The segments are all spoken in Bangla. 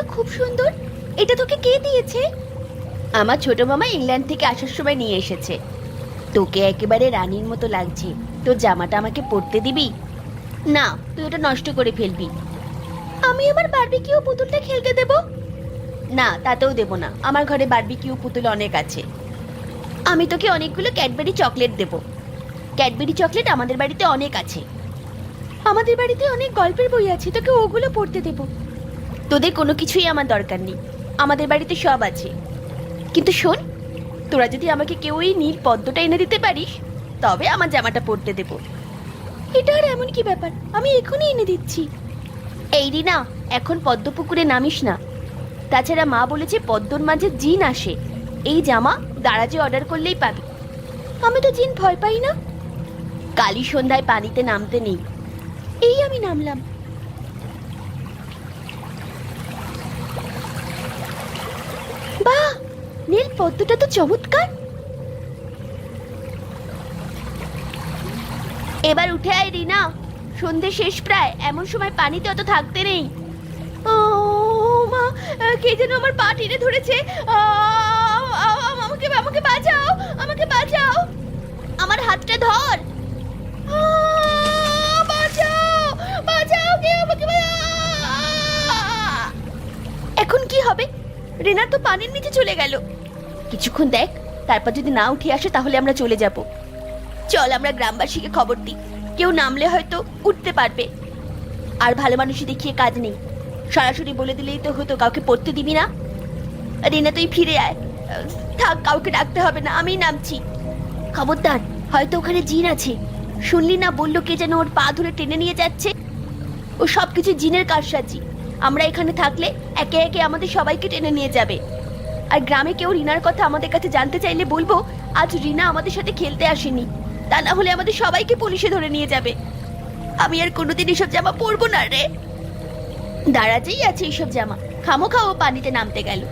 তো খুব সুন্দর। এটা তোকে কে দিয়েছে? আমার ছোট মামা ইংল্যান্ড থেকে আসার সময় নিয়ে এসেছে। তোকে একেবারে রানীর মতো লাগছে। তোর জামাটা আমাকে পরতে দিবি? না, তুই ওটা নষ্ট করে ফেলবি। আমি আমার বারবিকিউ পুতুলটা খেলতে দেব? না, তাতেও দেব না। আমার ঘরে বারবিকিউ পুতুল অনেক আছে। আমি তোকে অনেকগুলো ক্যাডবেরি চকলেট দেব। ক্যাডবেরি চকলেট আমাদের বাড়িতে অনেক আছে। আমাদের বাড়িতে অনেক গল্পের বই আছে। তোকে ওগুলো পড়তে দেব। তোদের কোনো কিছুই আমার দরকার নেই। আমাদের বাড়িতে সব আছে। কিন্তু শোন, তোরা যদি আমাকে কেউ এই নীল পদ্মটা এনে দিতে পারিস, তবে আমার জামাটা পরতে দেব। এটা আর এমন কি ব্যাপার? আমি এখনই এনে দিচ্ছি। এই রিনা, এখন পদ্ম পুকুরে নামিস না। তাছাড়া মা বলেছে পদ্মর মাঝে জিন আসে। এই জামা দারাজে অর্ডার করলেই পাবি। আমি তো জিন ভয় পাই না। কালী সন্ধ্যায় পানিতে নামতে নেই। এই আমি নামলাম বাহ নীল পদ্মটা তো চমৎকার। এবার উঠে আয় রিনা। সন্ধে শেষ প্রায়, এমন সময় পানিতে অত থাকতে নেই। ও মা, কে যেন আমার পা টেনে ধরেছে। আমাকে আমাকে বাঁচাও আমাকে বাঁচাও। আমার হাতটা ধর। বাঁচাও বাঁচাও, কে আমাকে এখন কি হবে? রেনা তো পানির নিচে চলে গেল। কিছুক্ষণ দেখ, তারপর যদি না উঠে আসে তাহলে আমরা চলে যাব। চল, আমরা গ্রামবাসীকে খবর দিই। কেউ নামলে হয়তো উঠতে পারবে। আর ভালো মানুষই দেখিয়ে কাজ নেই। সরাসরি বলে দিলেই তো হতো, কাউকে পড়তে দিবি না। রিনা, তুই ফিরে আয়। থাক, কাউকে ডাকতে হবে না, আমিই নামছি। খবরদার, হয়তো ওখানে জিন আছে। শুনলি না, বলল কে যেন ওর পা ধরে টেনে নিয়ে যাচ্ছে? ও সবকিছু জিনের কারসাজি। আমরা এখানে থাকলে একে একে আমাদের সবাইকে টেনে নিয়ে যাবে। আর গ্রামে কেউ রিনার কথা আমাদের কাছে জানতে চাইলে বলব, আজ রিনা আমাদের সাথে খেলতে আসেনি। তা না হলে আমাদের সবাইকে পুলিশে ধরে নিয়ে যাবে। আমি আর কোনোদিন এসব জামা পরবো না রে। দাঁড়াতেই আছে এইসব জামা। খামো খাও পানিতে নামতে গেল।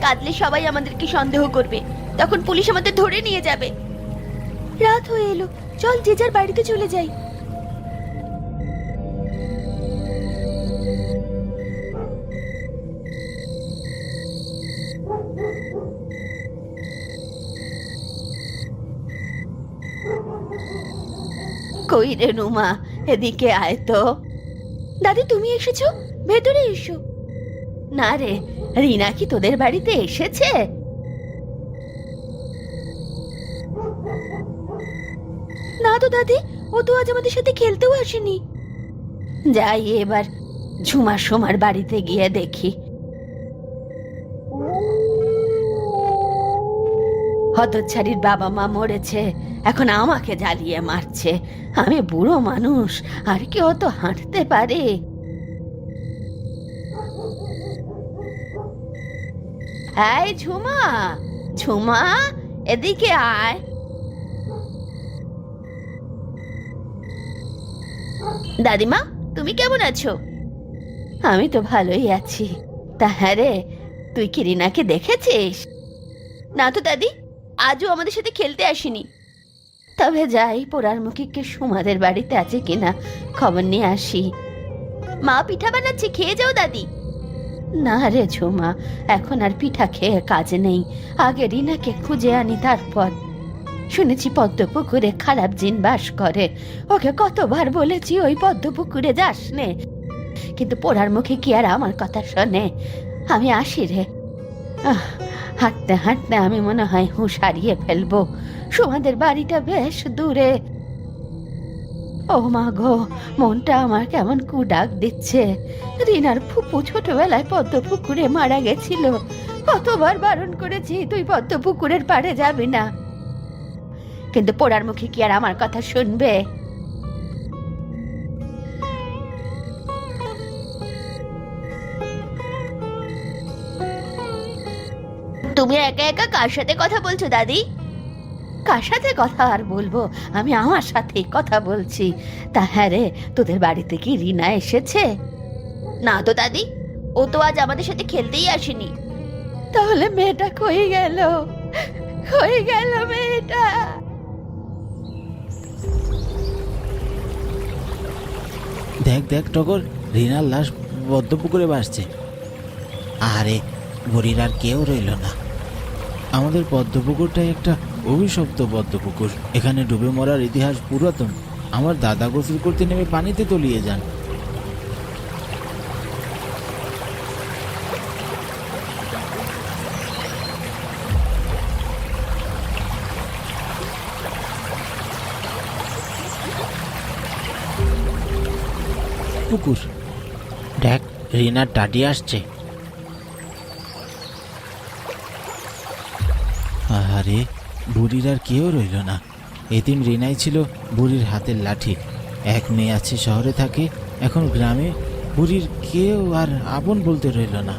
কাঁদলে সবাই আমাদেরকে সন্দেহ করবে। তখন পুলিশ আমাদের ধরে নিয়ে যাবে। রাত হয়ে এলো। চল যে যার বাড়িতে চলে যাই। কই রে নুমা? এদিকে আয় তো। দাদি, তুমি এসেছ? ভেতরে এসো। না রে, রিনা কি তোদের বাড়িতে এসেছে? না তো দাদি, ও তো আজ আমাদের সাথে খেলতেও আসেনি। যাই এবার ঝুমা সোমার বাড়িতে গিয়ে দেখি। হতচ্ছাড়ির বাবা মা মরেছে, এখন আমাকে জ্বালিয়ে মারছে। আমি বুড়ো মানুষ, আর কেউ তো হাঁটতে পারে। এই ঝুমা ঝুমা, এদিকে আয়। দাদিমা, তুমি কেমন আছো? আমি তো ভালোই আছি। তা হ্যাঁ রে, তুই কি রিনাকে দেখেছিস? না তো দাদি আজও আমাদের সাথে খেলতে আসেনি। তবে যাই পোড়ার মুখিকে সুমাদের বাড়িতে আছে কিনা খবর নিয়ে আসি। মা পিঠা বানাচ্ছে খেয়ে যাও দাদি। না রে ঝুমা এখন আর পিঠা খেয়ে কাজ নেই। আগে রিনাকে খুঁজে আনি তারপর। শুনেছি পদ্ম পুকুরে খারাপ জিন বাস করে। ওকে কতবার বলেছি ওই পদ্ম পুকুরে যাস নে। কিন্তু পোড়ার মুখে কি আর আমার কথা শোনে? আমি আসি রে। আহ, হাঁটতে হাঁটতে আমি মনে হয় হুঁশ হারিয়ে ফেলব। সুমাদের বাড়িটা বেশ দূরে। ও মা গো, মনটা আমার কেমন কুডাক দিচ্ছে। রিনার ফুপু ছোটবেলায় পদ্ম পুকুরে মারা গেছিল। কতবার বারণ করেছি, তুই পদ্ম পুকুরের পাড়ে যাবি না। কিন্তু পোড়ার মুখে কি আর আমার কথা শুনবে? তুমি একা একা কার সাথে কথা বলছো, দাদি? কার সাথে কথা আর বলব? আমি আমার সাথেই কথা বলছি। তা হ্যাঁ রে, তোদের বাড়িতে কি রিনা এসেছে? না তো, দাদি। ও তো আজ আমাদের সাথে খেলতেই আসেনি। তাহলে মেয়েটা কই গেল? কই গেল মেয়েটা? দেখ দেখ, টগর, রিনার লাশ পদ্ম পুকুরে ভাসছে। আরে, বুড়ির আর কেউ রইল না। আমাদের পদ্মপুকুরটাই একটা অভিশপ্ত পদ্মপুকুর। এখানে ডুবে মরার ইতিহাস পুরাতন। আমার দাদা গোসল করতে নেমে পানিতে তলিয়ে যান। পুকুর। দেখ, রিনার টাটি আসছে। আরে বুড়ির আর কেউ রইল না। এদিন রিনাই ছিল বুড়ির হাতের লাঠি। এক মেয়ে আছে, শহরে থাকে, এখন গ্রামে। বুড়ির কেউ আর আপন বলতে রইল না।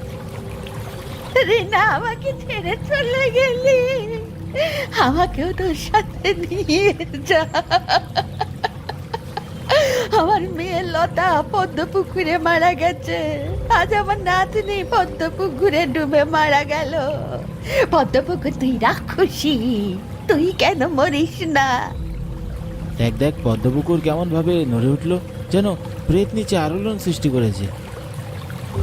রিনা, আমাকে ছেড়ে চলে গেলি। আমাকেও তোর সাথে নিয়ে যা। আমার মেয়ে লতা পদ্ম পুকুরে মারা গেছে। আজ আমার নাতনি পদ্ম পুকুরে ডুবে মারা গেল। পদ্ম পুকুর তুই রাক্ষসী তুই কেন মরিস না? দেখ দেখ পদ্মপুকুর কেমন ভাবে নড়ে উঠল যেন প্রেত নিচে আলোড়ন সৃষ্টি করেছে।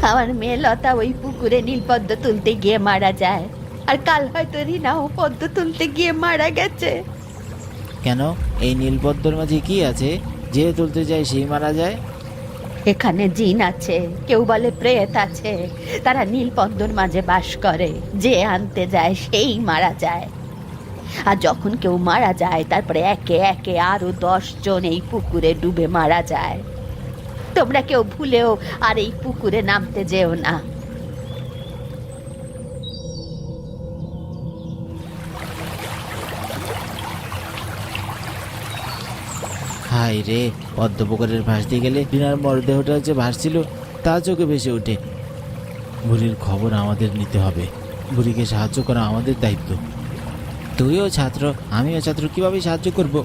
আমার মেয়ে লতা ওই পুকুরে নীল পদ্ম তুলতে গিয়ে মারা যায় আর কাল হয়তো রিনাও পদ্ম তুলতে গিয়ে মারা গেছে। কেন? এই নীলপদ্মর মাঝে কি আছে? যে তুলতে যায় সেই মারা যায়? এখানে জিন আছে, কেউ বলে প্রেত আছে। তারা নীলপদ্মর মাঝে বাস করে, যে আনতে যায় সেই মারা যায়। আর যখন কেউ মারা যায়, তারপরে একে একে আরও দশ জন এই পুকুরে ডুবে মারা যায়। তোমরা কেউ ভুলেও আর এই পুকুরে নামতে যেও না। হাই রে, পদ্মপুকুরের ভাস দিয়ে গেলে রিনার মরদেহটা যে ভাসছিল, তা চোখে ভেসে ওঠে। বুড়ির খবর আমাদের নিতে হবে। বুড়িকে সাহায্য করা আমাদের দায়িত্ব। তুইও ছাত্র, আমিও ছাত্র, কীভাবে সাহায্য করব?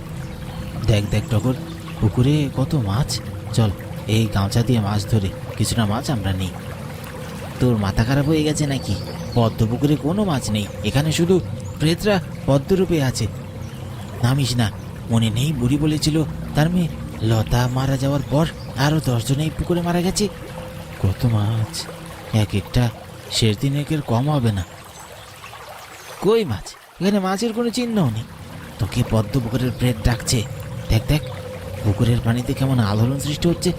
দেখ দেখ, টগর, পুকুরে কত মাছ। চল, এই গাঁচা দিয়ে মাছ ধরে, কিছুটা মাছ আমরা নিই। তোর মাথা খারাপ হয়ে গেছে নাকি? পদ্ম পুকুরে কোনো মাছ নেই। এখানে শুধু প্রেতরা পদ্মরূপে আছে। নামিস না। মনে নেই, বুড়ি বলেছিল, তার মেয়ে লতা মারা যাওয়ার পর আরও দশজন এই পুকুরে মারা গেছে। কত মাছ? এক একটা শেষ দিন একের কম হবে না। কই মাছ? এখানে মাছের কোনো চিহ্নও নেই। তোকে পদ্ম পুকুরের প্রেত ডাকছে। দেখ দেখ, পুকুরের পানিতে কেমন আলোড়ন সৃষ্টি হচ্ছে।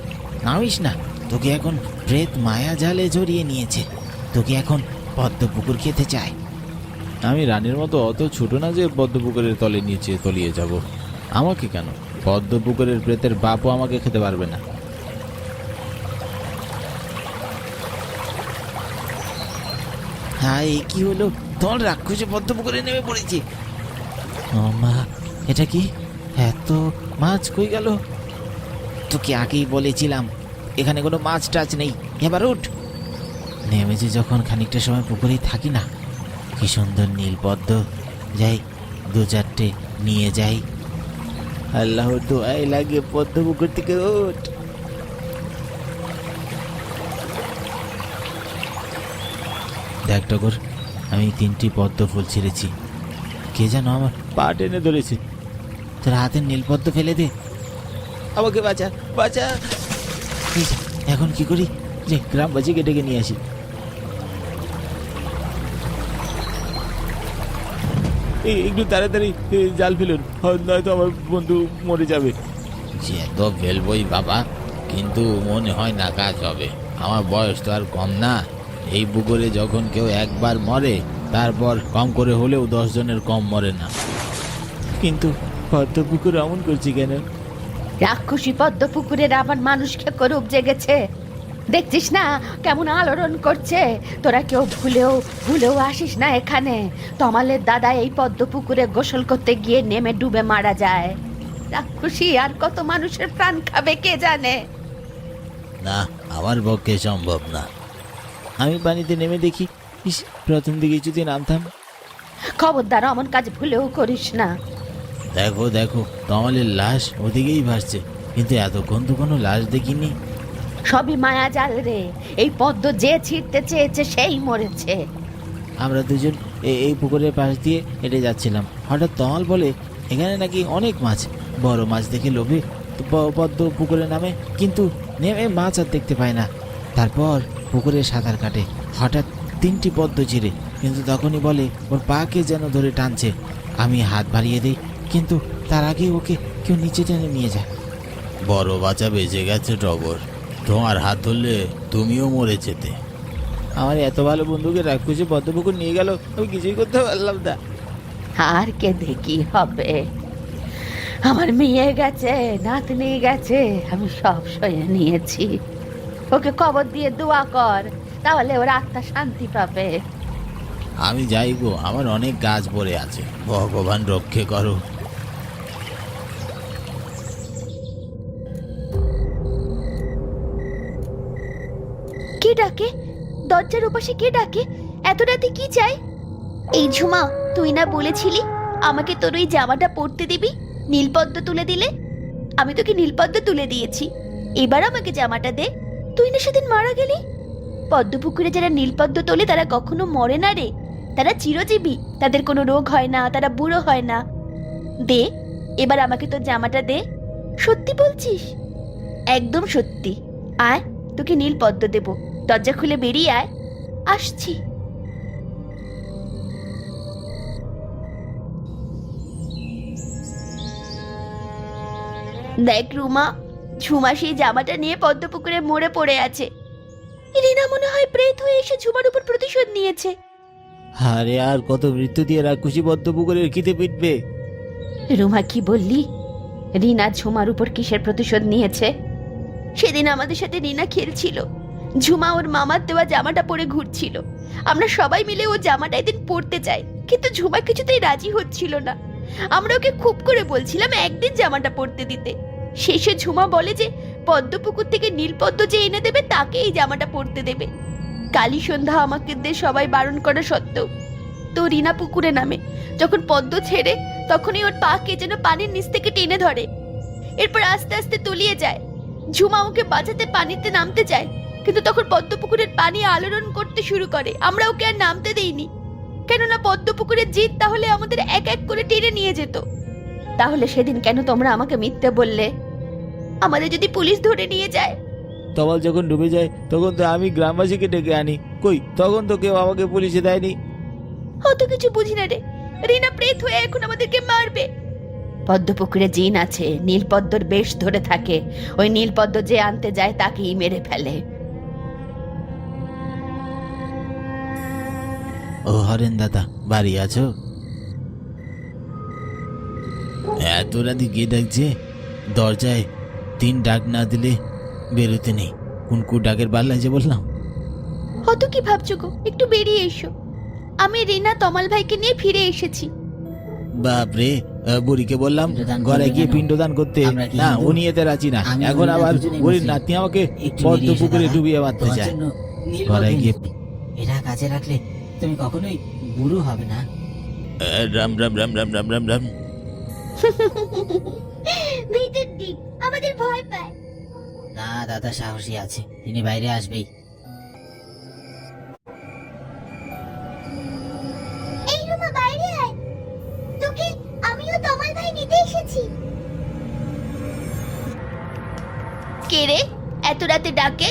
নামিস না, তোকে এখন প্রেত মায়া জালে জড়িয়ে নিয়েছে। তোকে এখন পদ্ম পুকুর খেতে চায়। আমি রানীর মতো অত ছোট না যে পদ্মপুকুরের তলে নিচে তলিয়ে যাব। আমাকে কেন? পদ্মপুকুরের প্রেতের বাপও আমাকে খেতে পারবে না। হাই কি হলো? তোর রাক্ষসে পদ্ম পুকুরে নেমে পড়েছে। মা, এটা কি? এত মাছ কই গেল? তোকে আগেই বলেছিলাম, এখানে কোনো মাছ টাছ নেই। এবার উঠ। নেমেছে যখন খানিকটা সময় পুকুরেই থাকি না। কি সুন্দর নীল পদ্ম। যাই দু চারটে নিয়ে যাই। আল্লাহর দোয়াই লাগে পদ্ম পুকুর থেকে ওঠ দেখ টগর, আমি তিনটি পদ্ম ফুল ছিঁড়েছি। কে যেন আমার পা টেনে ধরেছে। তোর হাতের নীল পদ্ম ফেলে দে। আমাকে বাঁচা বাঁচা। এখন কি করি? যে গ্রামবাসীকে ডেকে নিয়ে আসি। একটু তাড়াতাড়ি জাল ফেলুন। নয়তো আমার বন্ধু মরে যাবে। সে তো ফেলবই বাবা কিন্তু মনে হয় না কাজ হবে। আমার বয়স তো আর কম না। এই পুকুরে যখন কেউ একবার মরে তারপর কম করে হলেও দশ জনের কম মরে না। কিন্তু পদ্ম পুকুর এমন করছি কেন? রাক্ষসী পদ্ম পুকুরের আবার মানুষকে করুপ জেগেছে। দেখছিস না কেমন আলোড়ন করছে? তোরা কেউ ভুলেও ভুলেও আসিস না এখানে। তমালের দাদা এই পদ্ম পুকুরে গোসল করতে গিয়ে নেমে ডুবে মারা যায়। রাক্ষসী আর কত মানুষের প্রাণ খাবে কে জানে? না আমার পক্ষে সম্ভব না। আমি পানিতে নেমে দেখি ইস প্রথম দিকে যদি নামতাম। খবরদার অমন কাজ ভুলেও করিস না। দেখো দেখো কমলের লাশ ওদিকেই ভাসছে। কিন্তু এতক্ষণ তো কোনো লাশ দেখিনি। সবই মায়া জাল রে। এই পদ্ম যে ছিঁড়তে চেয়েছে সেই মরেছে। আমরা দুজন এ- এই পুকুরের পাশ দিয়ে হেঁটে যাচ্ছিলাম। হঠাৎ তমাল বলে এখানে নাকি অনেক মাছ। বড় মাছ দেখে লোভে। পদ্ম পুকুরে নামে কিন্তু নেমে মাছ আর দেখতে পায় না। তারপর পুকুরে সাঁতার কাটে। হঠাৎ তিনটি পদ্ম চিরে কিন্তু তখনই বলে ওর পাকে যেন ধরে টানছে। আমি হাত বাড়িয়ে দিই কিন্তু তার আগে ওকে কেউ নিচে টেনে নিয়ে যায়। বড় বাচ্চা বেঁচে গেছে টগর। তোমার হাত ধরলে তুমিও মরে যেতে। আমার এত ভালো বন্ধুকে রাক্ষসে পদ্মপুকুর নিয়ে গেল আমি কিছুই করতে পারলাম না। আর কে দেখি হবে? আমার মেয়ে গেছে নাতনি গেছে আমি সব সয়ে নিয়েছি। ওকে কবর দিয়ে দোয়া কর তাহলে ওর আত্মা শান্তি পাবে। আমি যাই গো আমার অনেক গাছ পড়ে আছে। ভগবান রক্ষে করো। ডাকে? দরজার ওপাশে কে ডাকে? এত রাতে কি চাই? এই ঝুমা, তুই না বলেছিলি আমাকে তোর ওই জামাটা পরতে দিবি? নীলপদ্ম তুলে দিলে? আমি তোকে নীলপদ্ম তুলে দিয়েছি। এবার আমাকে জামাটা দে। তুই না সেদিন মারা গেলি? পদ্মপুকুরে যারা নীলপদ্ম তোলে তারা কখনো মরে না রে। তারা চিরজীবী, তাদের কোনো রোগ হয় না, তারা বুড়ো হয় না। দে, এবার আমাকে তোর জামাটা দে। সত্যি বলছিস? একদম সত্যি। আয়, তোকে নীল পদ্ম দেব। দরজা খুলে বেরিয়ে আয়। আসছি। দেখ রুমা ঝুমা সেই জামাটা নিয়ে পদ্মপুকুরে মরে পড়ে আছে। রিনা মনে হয় প্রেত হয়ে এসে ঝুমার উপর প্রতিশোধ নিয়েছে। আরে আর কত মৃত্যু দিয়ে রাক্ষসী পদ্মপুকুরের খিদে পিটবে। রুমা কি বললি? রিনা ঝুমার উপর কিসের প্রতিশোধ নিয়েছে? সেদিন আমাদের সাথে রিনা খেলছিল। ঝুমা ওর মামার দেওয়া জামাটা পরে ঘুরছিল। আমরা সবাই মিলে ও জামাটা একদিন পরতে চাই, কিন্তু ঝুমা কিছুতেই রাজি হচ্ছিল না। আমরা ওকে খুব করে বলছিলাম একদিন জামাটা পরতে দিতে। শেষে ঝুমা বলে যে, পদ্মপুকুর থেকে নীলপদ্ম যে এনে দেবে, তাকে এই জামাটা পরতে দেবে। কালী সন্ধ্যা আমাকে দিয়ে সবাই বারণ করা সত্ত্বেও। তো রিনা পুকুরে নামে। যখন পদ্ম ছেড়ে, তখনই ওর পা কে যেন পানির নিচ থেকে টেনে ধরে। এরপর আস্তে আস্তে তলিয়ে যায়। ঝুমা ওকে বাঁচাতে পানিতে নামতে যায় কিন্তু তখন পদ্মপুকুরের পানি আলোড়ন করতে শুরু করে। আমরা ওকে আর নামতে দেইনি। কেননা পদ্মপুকুরের জিত তাহলে আমাদের এক এক করে টেনে নিয়ে যেত। তাহলে সেদিন কেন তোমরা আমাকে মিথ্যে বললে? আমাদের যদি পুলিশ ধরে নিয়ে যায়? তমাল যখন ডুবে যায় তখন তো আমি গ্রামবাসীকে ডেকে আনি। কই তখন তো কেউ আমাকে পুলিশে দেয়নি। অত কিছু বুঝি না রে। রিনা প্রেত হয়ে এখন আমাদেরকে মারবে। পদ্মপুকুরে জিন আছে নীলপদ্মর বেশ ধরে থাকে। ওই নীলপদ্ম যে আনতে যায় তাকেই মেরে ফেলে। ও হরেন দাদা বাড়ি আছো? এত রাতে কে ডাকছে দরজায় তিন ডাক না দিলে বেরোতে নেই। কোন কু ডাকের পাল্লায় যে বললাম। কি ভাবছ গো? একটু বেরিয়ে এসো। আমি রিনা তমাল ভাইকে নিয়ে ফিরে এসেছি। বাপরে বুড়িকে বললাম ঘরে গিয়ে? পিণ্ডদান করতে। না উনি এতে রাজি না। এখন আবার বুড়ির। নাতনি আমাকে পদ্ম পুকুরে ডুবিয়ে মারতে তোমার চায় ঘরে গিয়ে। এটা কাজে রাখলে তুমি কখনোই বুড়ো হবে না। রাম রাম রাম রাম রাম রাম রাম। ভিতর দিক আমাদের ভয় পায়। না দাদা সাহসী আছে তিনি বাইরে আসবেই। এই রুমা বাইরে আয়। তোকে আমিও তমাল ভাই নিতে এসেছি। কে রে? এত রাতে ডাকে?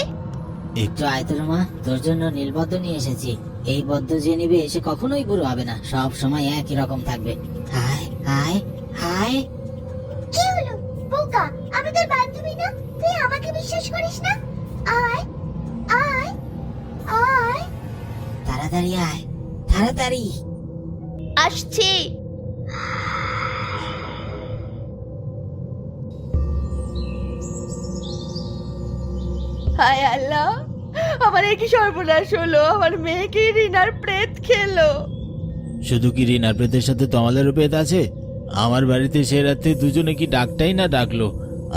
একটু আয়তর মা তোর জন্য নীলপদ্ম নিয়ে এসেছি। এই পদ্ম যে নিবে সে কখনোই বুড়ো হবে না সব সময় একই রকম থাকবে। হায় হায় হায় কি হলো? বোকা আমি তোর বান্ধবী না? তুই আমাকে বিশ্বাস করিস না? আয় আয় আয়। তাড়াতাড়ি আয় তাড়াতাড়ি। আসছে। হায় আল্লাহ আমার কি সর্বনাশ হলো আমার মেয়েকে রিনার প্রেত খেলো। শুধু কি রিনার প্রেতের সাথে তমালেরও প্রেত আছে? আমার বাড়িতে সে রাতে দুজনে কি ডাকটাই না ডাকলো?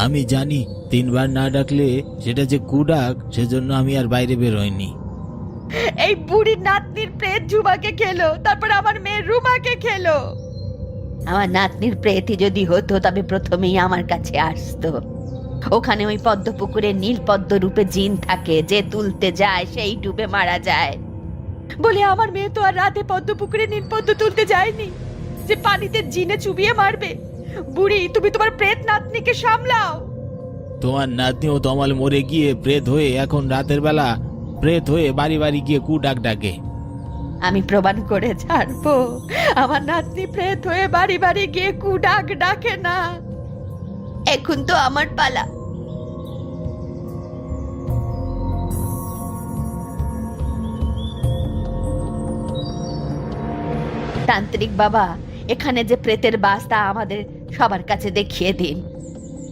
আমি জানি তিনবার না ডাকলে সেটা যে কু ডাক সেজন্য আমি আর বাইরে বের হইনি। এই বুড়ির নাতনির প্রেত ঝুমাকে খেলো তারপর আমার মেয়ে রুমাকে খেলো। আমার নাতনির প্রেতই যদি হতো তবে প্রথমেই আমার কাছে আসতো। ওখানে ওই পদ্ম পুকুরে নীল পদ্ম রূপে জিন থাকে যে তুলতে যায় সেই ডুবে মারা যায়। বলে আমার মেয়ে তো আর রাতে পদ্ম পুকুরে নীল পদ্ম তুলতে যায়নি যে পানিতে জিনে চুবিয়ে মারবে। বুড়ি তুমি তোমার প্রেত নাতনিকে সামলাও। তোমার নাতনিও তমাল মরে গিয়ে প্রেত হয়ে এখন রাতের বেলা প্রেত হয়ে বাড়ি বাড়ি গিয়ে কু ডাক ডাকে। আমি প্রমাণ করে ছাড়বো আমার নাতনি প্রেত হয়ে বাড়ি বাড়ি গিয়ে কু ডাক ডাকে না। এখন তো আমার পালা। তান্ত্রিক বাবা, এখানে যে প্রেতের বাস, তা আমাদের সবার কাছে দেখিয়ে দিন।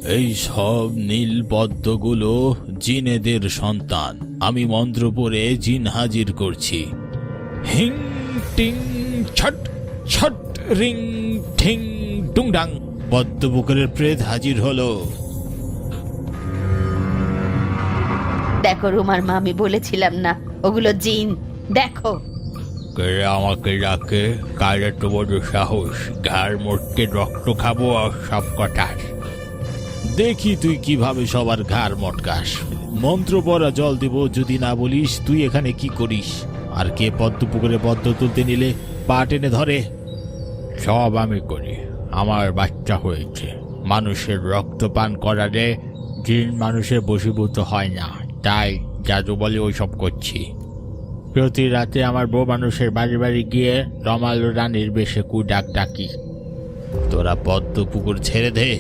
এই সব নীল পদ্মগুলো জিনেদের সন্তান। আমি মন্ত্র পড়ে জিন হাজির করছি। হিং, টিং, ছট ছট, রিং, ঠিং ডুংডাং পদ্মপুকুরের প্রেত হাজির হলো। দেখো রুমার মা আমি বলেছিলাম না ওগুলো জিন। দেখো। কে আমাকে ডাকে? কার এত বড় সাহস? ঘাড় মোটকে রক্ত খাব আর সব কটাস দেখি তুই কীভাবে সবার ঘাড় মটকাস। মন্ত্র পড়া জল দেব যদি না বলিস তুই এখানে কি করিস? আর কে পদ্ম পুকুরে পদ্ম তুলতে নিলে পা টেনে ধরে? সব আমি করি। আমার বাচ্চা হয়েছে। মানুষের রক্ত পান করালে জিন মানুষের বশীভূত হয় না। তাই জাদু বলে ওইসব করছি। প্রতি রাতে আমার বউ মানুষের বাড়ি বাড়ি গিয়ে রমালো রানীর বেশে কু ডাক। ডাকি তোরা পদ্ম পুকুর ছেড়ে দে।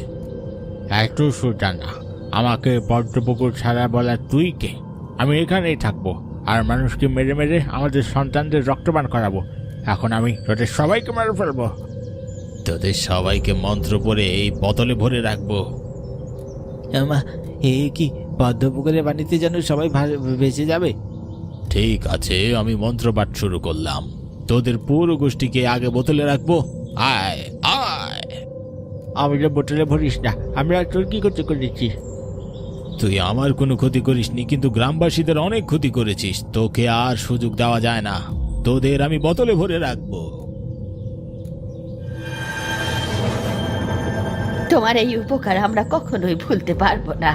এত সোজা না। আমাকে পদ্ম পুকুর ছাড়া বলা তুই কে? আমি এখানেই থাকব। আর মানুষকে মেরে মেরে আমাদের সন্তানদের রক্তপান করাবো। এখন আমি তোদের সবাইকে মেরে ফেলব তোদের সবাইকে মন্ত্র পড়ে এই বোতলে ভরে রাখব। আমা এ কি পদ্মপুকুরে বাণিতে যেন সবাই বেঁচে যাবে? ঠিক আছে আমি মন্ত্রপাঠ শুরু করলাম। তোদের পুরো গোষ্ঠীকে আগে বোতলে রাখব। আয় আয়। আমি যে বোতলে ভরিস না আমরা তোর কি করতে করেছি? তুই আমার কোনো ক্ষতি করিসনি কিন্তু গ্রামবাসীদের অনেক ক্ষতি করেছিস। তোকে আর সুযোগ দেওয়া যায় না। তোদের আমি বোতলে ভরে রাখব। তোমার এই উপকার আমরা কখনোই ভুলতে পারব না।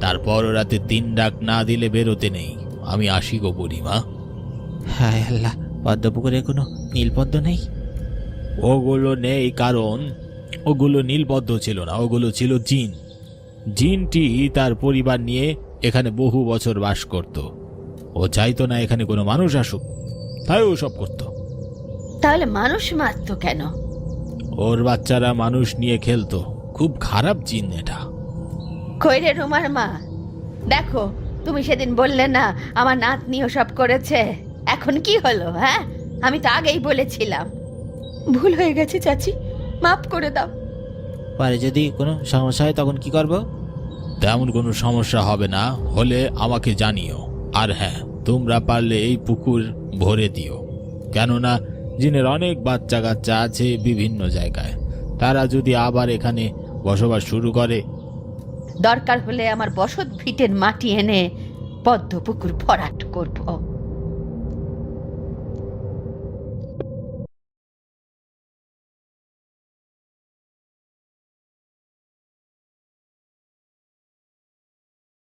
তারপর রাতে তিন ডাক না দিলে বেরোতে নেই। আমি আসি গো বুড়িমা। হায় আল্লাহ পদ্মপুকুরে কোনো নীলপদ্ম নেই? ওগুলো নেই কারণ ওগুলো নীলবদ্ধ ছিল না ওগুলো ছিল জিন। জিনটি তার পরিবার নিয়ে এখানে বহু বছর বাস করত। ও চাইতো না এখানে কোনো মানুষ আসুক তাই ও সব করতো। তাহলে মানুষ মারতো কেন? ওর বাচ্চারা মানুষ নিয়ে খেলতো। খুব খারাপ জিন এটা। কইরে রুমার মা? দেখো তুমি সেদিন বললে না আমার নাতনি সব করেছে। এখন কি হলো হ্যাঁ? আমি তো আগেই বলেছিলাম। ভুল হয়ে গেছে চাচি। মাফ করে দাও। পরে যদি কোনো সমস্যা হয় তখন কি করব? তেমন কোনো সমস্যা হবে না হলে আমাকে জানিও। আর হ্যাঁ তোমরা পারলে এই পুকুর ভরে দিও। কেননা জিনের অনেক বাচ্চা কাচ্চা আছে বিভিন্ন জায়গায়। তারা যদি আবার এখানে বসবাস শুরু করে। দরকার হলে আমার বসত ভিটের মাটি এনে পদ্মপুকুর ভরাট করব।